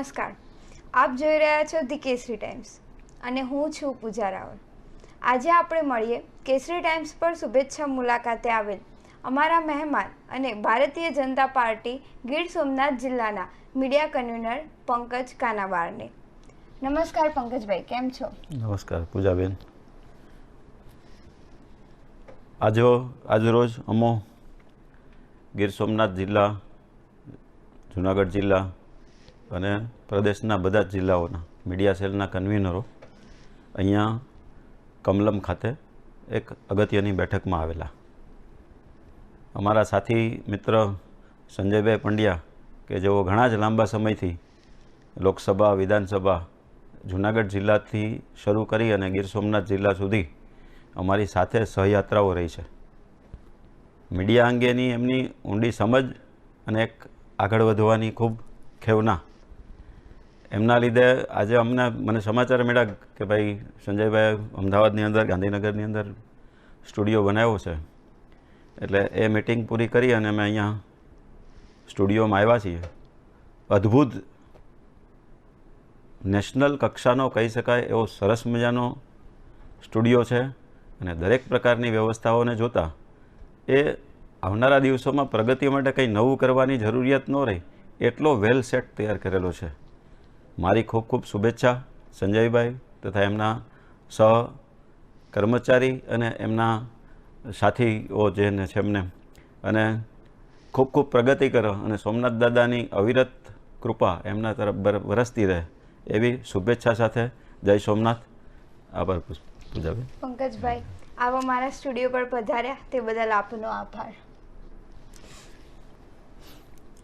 નમસ્કાર. આપ જોઈ રહ્યા છો ધી કેસરી ટાઈમ્સ અને હું છું પૂજા રાવલ. આજે આપણે મળીએ કેસરી ટાઈમ્સ પર શુભેચ્છા મુલાકાતે આવેલ અમારા મહેમાન અને ભારતીય જનતા પાર્ટી ગીર સોમનાથ જિલ્લાના મીડિયા કન્વીનર પંકજ કાનાવારને નમસ્કાર પંકજભાઈ, કેમ છો? નમસ્કાર, પૂજાબેન. આજો આજરોજ અમો ગીર સોમનાથ જિલ્લા, જુનાગઢ જિલ્લા અને પ્રદેશના બધા જ જિલ્લાઓના મીડિયા સેલના કન્વીનરો અહીંયા કમલમ ખાતે એક અગત્યની બેઠકમાં આવેલા. અમારા સાથી મિત્ર સંજયભાઈ પંડ્યા કે જેઓ ઘણા જ લાંબા સમયથી લોકસભા, વિધાનસભા, જુનાગઢ જિલ્લાથી શરૂ કરી અને ગીર સોમનાથ જિલ્લા સુધી અમારી સાથે સહયાત્રાઓ રહી છે. મીડિયા અંગેની એમની ઊંડી સમજ અને એક આગળ વધવાની ખૂબ ખેવના એમના લીધે આજે અમને મને સમાચાર મળ્યા કે ભાઈ સંજયભાઈ અમદાવાદની અંદર, ગાંધીનગરની અંદર સ્ટુડિયો બનાવ્યો છે. એટલે એ મિટિંગ પૂરી કરી અને અમે અહીંયા સ્ટુડિયોમાં આવ્યા છીએ. અદ્ભુત નેશનલ કક્ષાનો કહી શકાય એવો સરસ મજાનો સ્ટુડિયો છે અને દરેક પ્રકારની વ્યવસ્થાઓને જોતાં એ આવનારા દિવસોમાં પ્રગતિ માટે કંઈ નવું કરવાની જરૂરિયાત ન રહી એટલો વેલ સેટ તૈયાર કરેલો છે. મારી ખૂબ ખૂબ શુભેચ્છા સંજયભાઈ તથા એમના સહ કર્મચારી અને એમના સાથીઓ જેને છે એમને. અને ખૂબ ખૂબ પ્રગતિ કરો અને સોમનાથ દાદાની અવિરત કૃપા એમના તરફ વરસતી રહે એવી શુભેચ્છા સાથે જય સોમનાથ. આભાર પૂજાભાઈ. પંકજભાઈ, આવા મારા સ્ટુડિયો પર પધાર્યા તે બદલ આપનો આભાર.